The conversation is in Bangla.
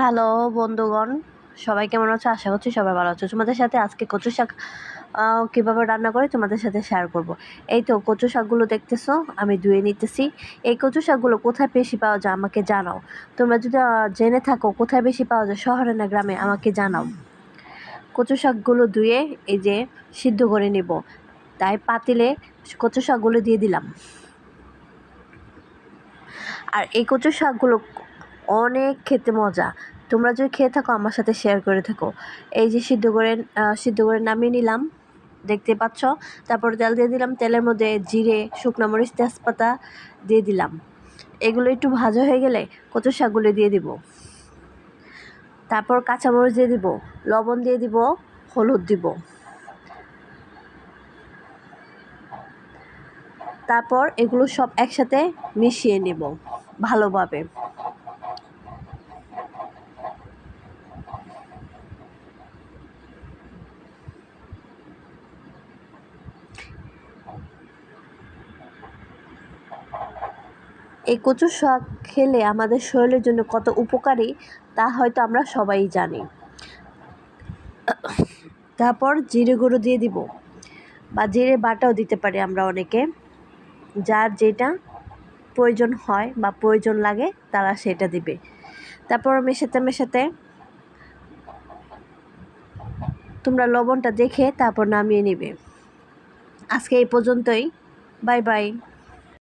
হ্যালো বন্ধুগণ, সবাই কেমন আছো? আশা করছি সবাই ভালো আছো। তোমাদের সাথে আজকে কচু শাক কীভাবে রান্না করে তোমাদের সাথে শেয়ার করব। এই তো কচু শাকগুলো দেখতেছো, আমি ধুয়ে নিতেছি। এই কচু শাকগুলো কোথায় বেশি পাওয়া যায় আমাকে জানাও। তোমরা যদি জেনে থাকো কোথায় বেশি পাওয়া যায়, শহরে না গ্রামে, আমাকে জানাও। কচু শাকগুলো ধুয়ে এই যে সিদ্ধ করে নিব। তাই পাতিলে কচু শাকগুলো দিয়ে দিলাম। আর এই কচু শাকগুলো অনেক খেতে মজা। তোমরা যদি খেয়ে থাকো, আমার সাথে শেয়ার করে থাকো। এই যে সিদ্ধ করে সিদ্ধ করে নামিয়ে নিলাম, দেখতে পাচ্ছ? তারপর তেল দিয়ে দিলাম, তেলের মধ্যে জিরে, শুকনো মরিচ, তেজপাতা দিয়ে দিলাম। এগুলো একটু ভাজা হয়ে গেলে কচু শাকগুলো দিয়ে দিব। তারপর কাঁচামরিচ দিয়ে দিব, লবণ দিয়ে দিব, হলুদ দিব। তারপর এগুলো সব একসাথে মিশিয়ে নেব ভালোভাবে। এই কচু শাক খেলে আমাদের শরীরের জন্য কত উপকারী, তা হয়তো আমরা সবাই জানি। তারপর জিরে গুঁড়ো দিয়ে দিব, বা জিরে বাটাও দিতে পারি আমরা অনেকে। যার যেটা প্রয়োজন হয় বা প্রয়োজন লাগে, তারা সেটা দিবে। তারপর মেশাতে মেশাতে তোমরা লবণটা দেখে তারপর নামিয়ে নিবে। আজকে এই পর্যন্তই। Bye bye.